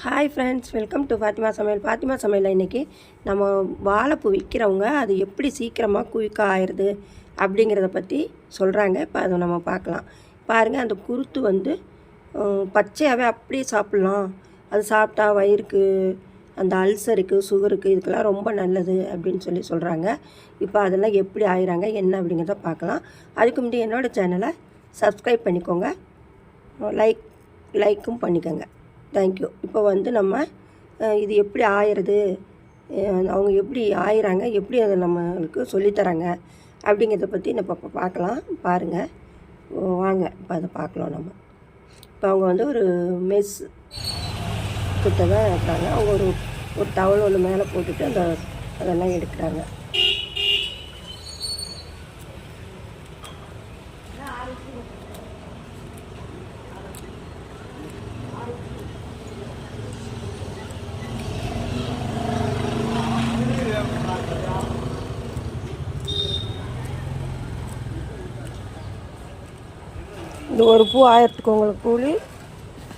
Hi friends welcome to Fatima சமையல் ஃபாத்திமா சமையலில் இன்றைக்கி நம்ம வாழைப்பூ விற்கிறவங்க அது எப்படி சீக்கிரமாக குயிக்காக ஆயிடுது அப்படிங்கிறத பற்றி சொல்கிறாங்க இப்போ அதை நம்ம பார்க்கலாம். பாருங்கள் அந்த குருத்து வந்து பச்சையாகவே அப்படியே சாப்பிட்லாம். அது சாப்பிட்டா வயிறுக்கு அந்த அல்சருக்கு சுகருக்கு இதுக்கெல்லாம் ரொம்ப நல்லது அப்படின்னு சொல்லி சொல்கிறாங்க இப்போ அதெல்லாம் எப்படி ஆயிறாங்க என்ன அப்படிங்கிறத பார்க்கலாம். அதுக்கு முன்னாடி என்னோடய சேனலை சப்ஸ்கிரைப் பண்ணிக்கோங்க. லைக் லைக்கும் பண்ணிக்கோங்க. தேங்க்யூ இப்போ வந்து நம்ம இது எப்படி ஆயிடுது அவங்க எப்படி ஆயிறாங்க? எப்படி அதை நம்மளுக்கு சொல்லித்தராங்க? அப்படிங்கிறத பற்றி நம்ம இப்போ பார்க்கலாம். பாருங்கள் வாங்க. இப்போ அதை பார்க்கலாம் நம்ம. இப்போ அவங்க வந்து ஒரு மெஸ் கிட்ட தான் இருக்காங்க. அவங்க ஒரு ஒரு டவல் ஒன்று மேலே போட்டுட்டு அந்த அதெல்லாம் எடுக்கிறாங்க. இது ஒரு பூ ஆயிரத்துக்கு உங்களுக்கு கூலி.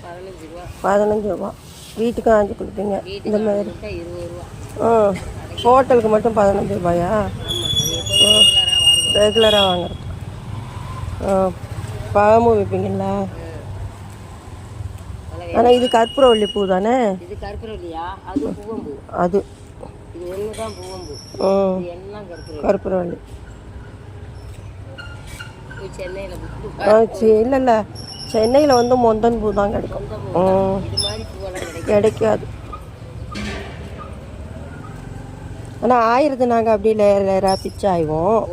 பதினஞ்சு ரூபா. பதினஞ்சு ரூபா வீட்டுக்கு ஆஞ்சு கொடுப்பீங்க. இந்த மாதிரி. ஆ. ஹோட்டலுக்கு மட்டும் பதினஞ்சு ரூபாயா? ரெகுலராக வாங்குறது. பழமும் விற்பீங்களா ஆனால் இது கற்பூரவள்ளி பூ தானே? இது கருப்புரவல்லியா அது பூவம்பூ. அது. இது ஒன்று தான் பூவம்பூ. ம் இது எல்லாம் கருப்புரவல்லி கற்பூரவள்ளி ஆ சரி. இல்லை இல்லை. சென்னையில் வந்து மொந்தன் பூ தான். கிடைக்கும் கிடைக்காது. ஆனால் ஆயிரது நாங்கள் அப்படியே லேயர் லேயராக பிச்சு ஆயிவோம்.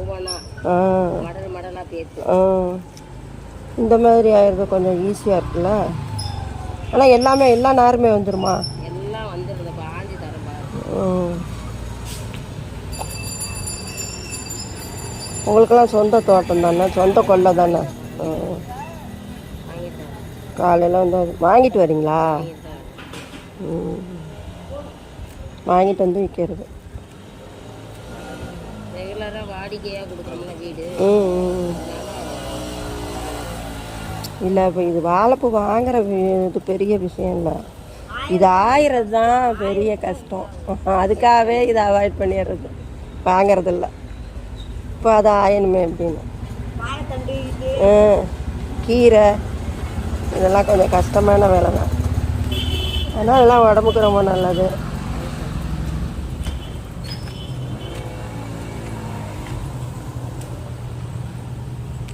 இந்த மாதிரி ஆயிடுறது கொஞ்சம் ஈஸியாக இருக்குல்ல? ஆனால் எல்லாமே எல்லா நாருமே வந்துருமா எல்லாம் வந்துடுது இப்போ ஆஞ்சி தரம் பாரு ம். உங்களுக்கெல்லாம் சொந்த தோட்டம் தானே? சொந்த கொல்லை தானே? காலையில் வந்து வாங்கிட்டு வரீங்களா? வாங்கிட்டு வந்து விற்கிறது ரெகுலராக வாடிக்கையாக வீடு. இல்லை இப்போ இது வாழைப்பூ வாங்குற இது பெரிய விஷயம் இல்லை. இது ஆயிரம் தான் பெரிய கஷ்டம். அதுக்காகவே இதை அவாய்ட் பண்ணிடுறது. வாங்குறதில்ல. இப்போ அது ஆயணுமே அப்படின்னு. கீரை. இதெல்லாம் கொஞ்சம் கஷ்டமான வேலை தான் ஆனால் அதெல்லாம் உடம்புக்கு ரொம்ப நல்லது.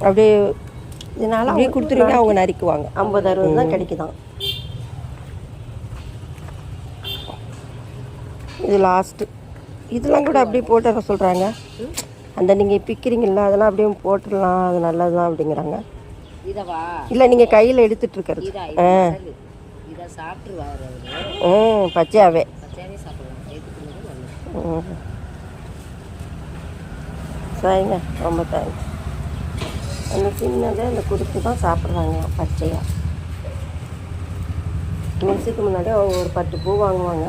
அப்படியே இதனால அப்படியே கொடுத்துருங்க அவங்க நறுக்குவாங்க ஐம்பது அறுபது தான் கிடைக்குதாம் இது லாஸ்ட்டு இதெல்லாம் கூட அப்படியே போட்டுற சொல்கிறாங்க அந்த நீங்கள் பிக்கிறீங்களா அதெல்லாம் அப்படியே போட்டுடலாம் அது நல்லது தான் அப்படிங்கிறாங்க இல்லை நீங்கள் கையில் எடுத்துட்டு இருக்கிறது அவரு. ம் பச்சையாவே. ம். சரிங்க ரொம்ப தேங்க்ஸ் அந்த சின்னதை அந்த குடிச்சு தான் சாப்பிட்றாங்க பச்சையாக மிக்ஸிக்கு முன்னாடி அவங்க ஒரு பத்து பூ வாங்குவாங்க.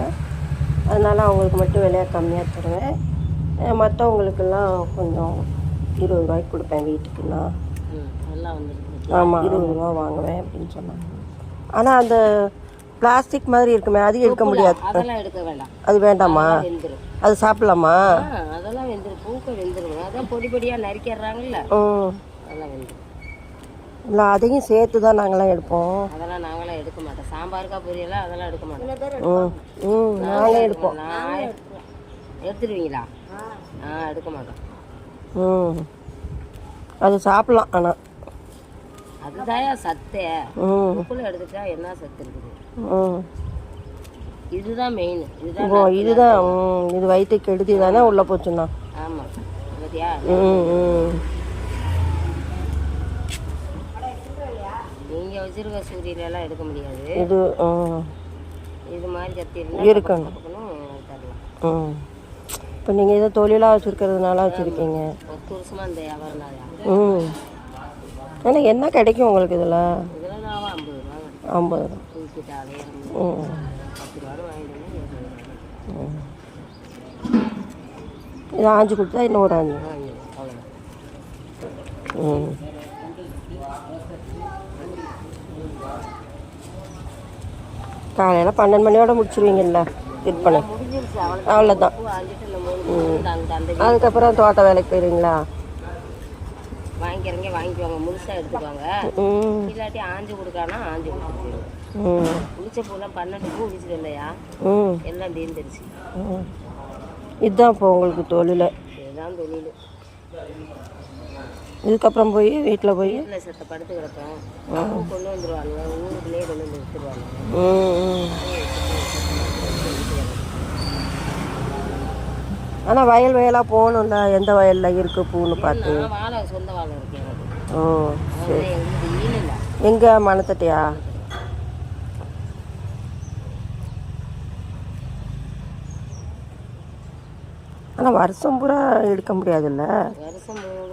அதனால் அவங்களுக்கு மட்டும் விலையை கம்மியாக தருவேன். மற்றவங்களுக்கெல்லாம் கொஞ்சம் இருபது ரூபாய்க்கு கொடுப்பேன் வீட்டுக்குன்னா. ஆமாம் இருபது ரூபா வாங்குவேன் அப்படின்னு சொன்னாங்க. ஆனால் அந்த பிளாஸ்டிக் மாதிரி இருக்குமே அது எடுக்க முடியாது. அது வேண்டாமா? அது சாப்பிடலாமா? அதெல்லாம் வெந்துடும் பூக்க வெந்துடும் அதான் பொடி பொடியாக நறுக்கிடுறாங்கல்ல. அதெல்லாம் வெந்துடும் இல்லை அதையும் சேர்த்து தான் நாங்களாம் எடுப்போம். அதெல்லாம் நாங்களாம் எடுக்க மாட்டோம். சாம்பாருக்கா பொரியலாம் அதெல்லாம் எடுக்க மாட்டோம். ம் ம் நாங்களே எடுப்போம். எடுத்துடுவீங்களா? ஆ எடுக்க மாட்டோம். ம். அது சாப்பிட்லாம் ஆனால் அதுதான் சத்தே. உப்புல எடுத்துட்டா என்ன சத்து இருக்குது? இதுதான் மெயின் இதுதான் இதுதான் இது வயிற்று கெடுதி தானே உள்ளே போச்சுண்ணா ஆமாம் பார்த்தியா ம் ம். நீங்கள் வச்சிருக்க சூரியலெல்லாம் எடுக்க முடியாது. இது இது மாதிரி கத்தி இருக்கணும். தரலாம். ம். இப்போ நீங்கள் இதை தொழிலாக வச்சுருக்கிறதுனால வச்சுருக்கீங்க. பத்து இந்த வியாபாரம் ம். ஆனால் என்ன கிடைக்கும் உங்களுக்கு இதில்? ஐம்பது ரூபா. ம். ம். இது ஆஞ்சு கொடுத்தா இன்னும் ஒரு ஆஞ்சு. ம். காலையில் பன்னெண்டு மணியோட முடிச்சிருவீங்கல்ல விற்பனை. அவ்வளோ அவ்வளோதான் அதுக்கப்புறம் தோட்ட வேலைக்கு போயிருவீங்களா? வாங்கிக்கிறவங்க வாங்கிக்குவாங்க. முழுசாக எடுத்துக்குவாங்க. இல்லாட்டி ஆஞ்சு கொடுக்கானா ஆஞ்சு கொடுத்துருவோம் உளிச்ச பூலாம் பன்னெண்டு பூ உளிச்சது இல்லையா எல்லாம் தீர்ந்துருச்சு. இதுதான் இப்போ உங்களுக்கு தொழில். இதுதான் தொழில். இதுக்கப்புறம் போய் வீட்டில் போய்? வீட்டில் செத்த படுத்து கிடப்பேன் பூ கொண்டு வந்துருவாங்க ஊருக்குள்ளேயே கொண்டு வந்து விற்றுருவாங்க ஆனால் வயல் வயலாக போகணும்ல எந்த வயலில் இருக்கு பூன்னு பார்த்து? சொந்த வாழை ஓ இல்லை. எங்கே மணத்தட்டையா? ஆனால் வருஷம் பூரா எடுக்க முடியாதுல்ல?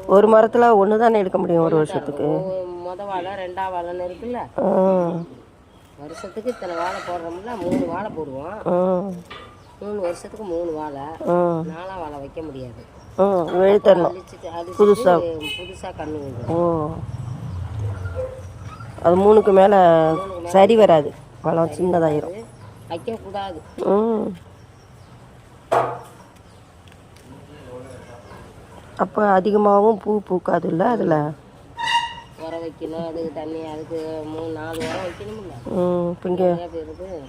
ஒரு மரத்தில் ஒன்று தானே எடுக்க முடியும் ஒரு வருஷத்துக்கு? ஒ- மொத வாழை ரெண்டாம் வாழைன்னு இருக்குல்ல. வருஷத்துக்கு இத்தனை வாழை போடுறோம்ல மூணு வாழை போடுவோம். மூணு வருஷத்துக்கு மூணு வாழை. நாலாம் வாழை வைக்க முடியாது. ம் எழுத்தரணும் அழிச்சிட்டு புதுசாக கண்ணு ஓ. அது மூணுக்கு மேலே சரி வராது. பழம் சின்னதாயிரும். வைக்கக்கூடாது. ம். அப்போ அதிகமாகவும் பூ பூக்காதுல்ல அதில்? உரம் வைக்கணும். அதுக்கு தண்ணி அதுக்கு மூணு நாலு உரம் வைக்கணும்ல. ம் பேருக்கு.